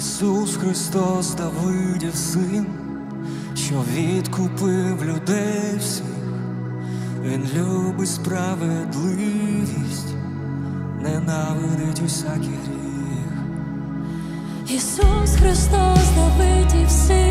Ісус Христос Давидів син, що відкупив людей всіх, Він любить справедливість, ненавидить усякий гріх. Ісус Христос Давидів син,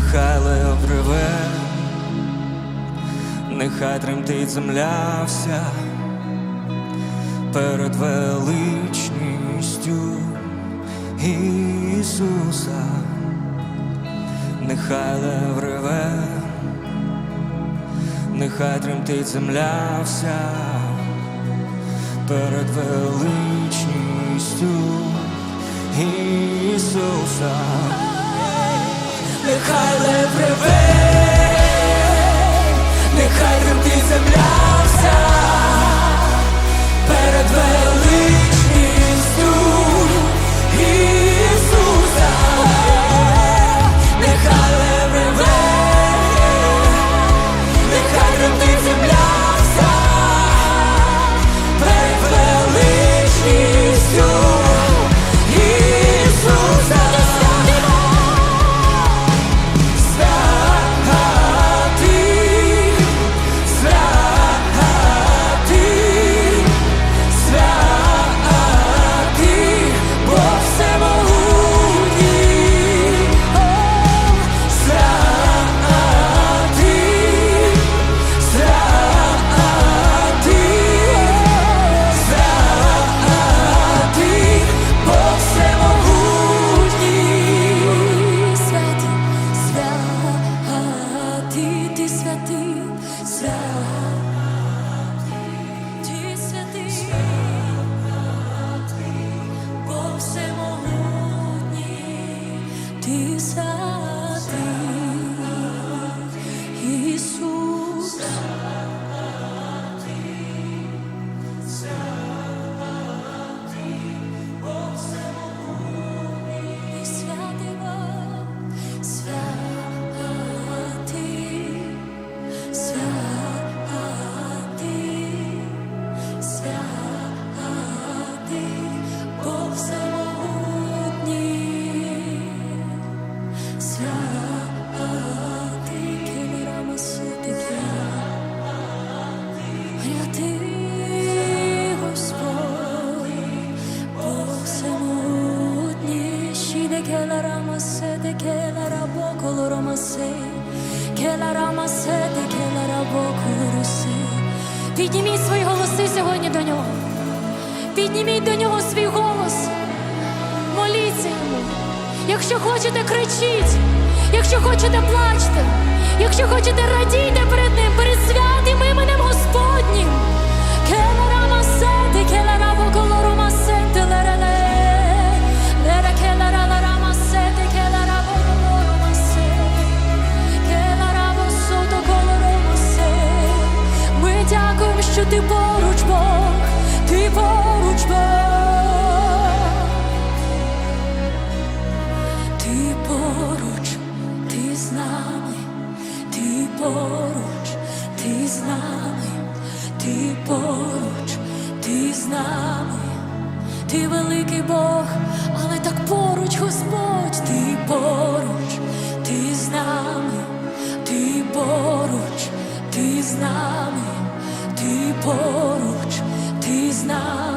Нехай лев реве, нехай тремтить земля вся перед величністю Ісуса, нехай лев реве, нехай тремтить земля вся перед величністю Ісуса. Нехай Підніміть свої голоси сьогодні до нього. Підніміть до нього свій голос. Моліться йому. Якщо хочете, кричіть. Якщо хочете, плачте. Якщо хочете, радійте що ти поруч, Бог, ти поруч, Бог. Ти поруч, ти з нами, ти поруч, ти з нами, ти поруч, ти з нами, ти великий Бог, але так поруч, Господь, ти поруч, ти з нами, ти поруч, ти з нами, ти поруч, ти з нами.